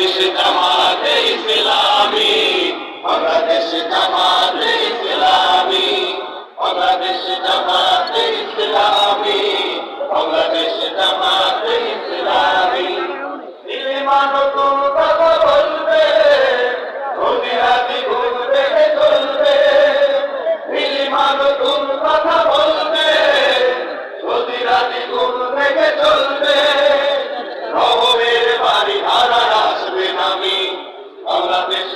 বাংলাদেশ জামাতে ইসলামী, বাংলাদেশ জামাতে ইসলামী, বাংলাদেশ জামাতে ইসলামী, বাংলাদেশ জামাতে ইসলামী। দিলে নতুন কথা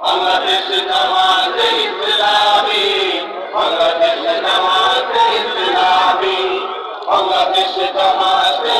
বাংলাদেশ জামাতে ইসলামী বাংলাদেশ জামাতে ইসলামী বাংলাদেশ জামাতে